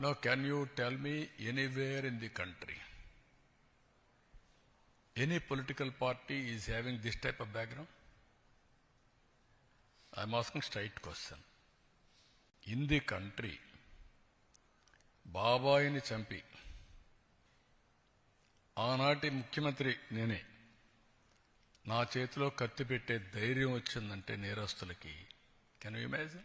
Now, can you tell me anywhere in the country, any political party is having this type of background? I'm asking straight question. In the country, బాబాయిని చంపి ఆనాటి ముఖ్యమంత్రి నేనే నా చేతిలో కత్తి పెట్టే ధైర్యం వచ్చిందంటే నేరస్తులకి కెన్ యూ ఇమాజిన్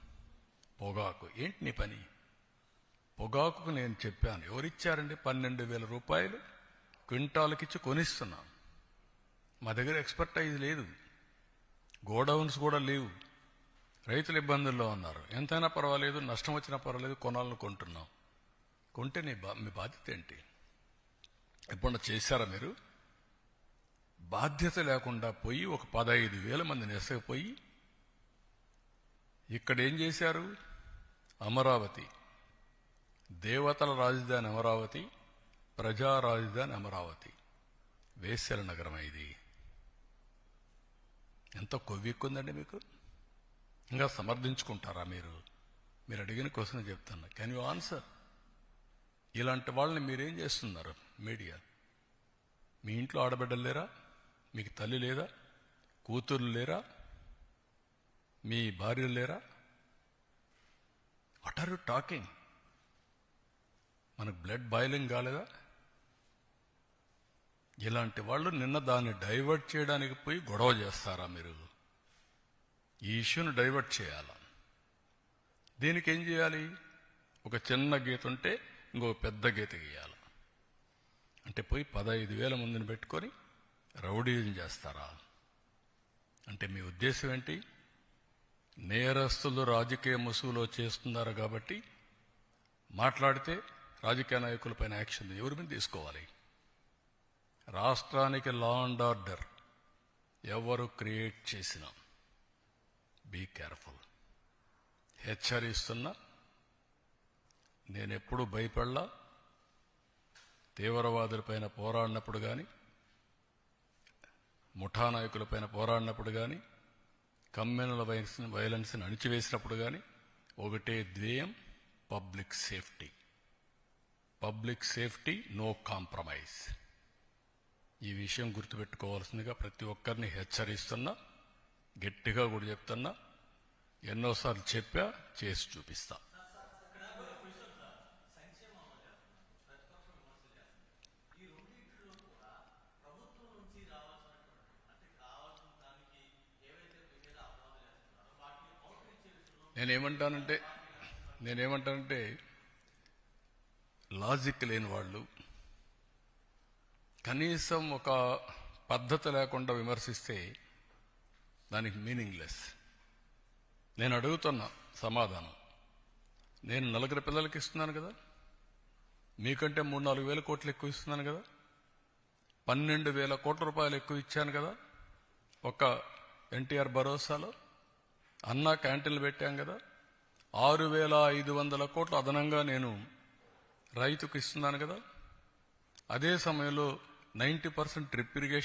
పొగాకు. ఏంటి నీ పని? పొగాకుకు నేను చెప్పాను. ఎవరిచ్చారండి? పన్నెండు వేల రూపాయలు క్వింటాలకిచ్చి కొనిస్తున్నాం. మా దగ్గర ఎక్స్పర్టైజ్ లేదు. గోడౌన్స్ కూడా లేవు. రైతులు ఇబ్బందుల్లో ఉన్నారు. ఎంతైనా పర్వాలేదు నష్టం వచ్చినా పర్వాలేదు కొనాలని కొంటున్నాం. కొంటే నీ బా మీ బాధ్యత ఏంటి? ఎప్పుడన్నా చేశారా మీరు? బాధ్యత లేకుండా పోయి ఒక పదహైదు వేల మందిని ఎసకపోయి ఇక్కడ ఏం చేశారు? అమరావతి. దేవతల రాజధాని అమరావతి ప్రజా రాజధాని అమరావతి. వేశ్యల నగరం ఇది. ఎంత కొవ్వెక్కుందండి మీకు? ఇంకా సమర్థించుకుంటారా మీరు? మీరు అడిగిన క్వశ్చన్ చెప్తున్నా కెన్ యూ ఆన్సర్ ఇలాంటి వాళ్ళని మీరేం చేస్తున్నారు మీడియా? మీ ఇంట్లో ఆడబిడ్డలు లేరా? మీకు తల్లి లేదా? కూతుర్లు లేరా? మీ భార్యలు లేరా? What are you talking? మనకు బ్లడ్ బాయిలింగ్ కాలేదా? ఇలాంటి వాళ్ళు నిన్న దాన్ని డైవర్ట్ చేయడానికి పోయి గొడవ చేస్తారా మీరు? ఈ ఇష్యూని డైవర్ట్ చేయాలా? దీనికి ఏం చేయాలి? ఒక చిన్న గీత ఉంటే ఇంకో పెద్ద గీత గీయాలి? అంటే పోయి పదహైదు వేల మందిని పెట్టుకొని రౌడీజం చేస్తారా? అంటే మీ ఉద్దేశం ఏంటి? నేరస్తులు రాజకీయ ముసుగులో చేస్తున్నారు కాబట్టి మాట్లాడితే రాజకీయ నాయకులపైన యాక్షన్ ఎవరి మీద తీసుకోవాలి? రాష్ట్రానికి లా అండ్ ఆర్డర్ ఎవరు క్రియేట్ చేసినా బీ కేర్ఫుల్ హెచ్చరిస్తున్నా నేనెప్పుడు భయపడలా తీవ్రవాదులపైన పోరాడినప్పుడు కానీ ముఠా నాయకులపైన పోరాడినప్పుడు కానీ కమ్యూనల్ వైలెన్స్ వైలెన్స్ని అణిచివేసినప్పుడు కానీ ఒకటే ధ్యేయం public safety. Public safety no compromise. ఈ విషయం గుర్తుపెట్టుకోవాల్సిందిగా ప్రతి ఒక్కరిని హెచ్చరిస్తున్నా గట్టిగా కూడా చెప్తున్నా ఎన్నోసార్లు చెప్పా చేసి చూపిస్తా. నేనేమంటానంటే నేనేమంటానంటే లాజిక్ లేని వాళ్ళు కనీసం ఒక పద్ధతి లేకుండా విమర్శిస్తే దానికి మీనింగ్లెస్. నేను అడుగుతున్న సమాధానం నేను నలుగురు పిల్లలకి ఇస్తున్నాను కదా మీకంటే మూడు నాలుగు వేల కోట్లు ఎక్కువ ఇస్తున్నాను కదా పన్నెండు వేల కోట్ల రూపాయలు ఎక్కువ ఇచ్చాను కదా ఒక ఎన్టీఆర్ భరోసాలో అన్నా క్యాంటీన్లు పెట్టాం కదా. ఆరు వేల ఐదు వందల కోట్లు అదనంగా నేను రైతుకు ఇస్తున్నాను కదా. అదే సమయంలో నైంటీ పర్సెంట్ డ్రిప్ ఇరిగేషన్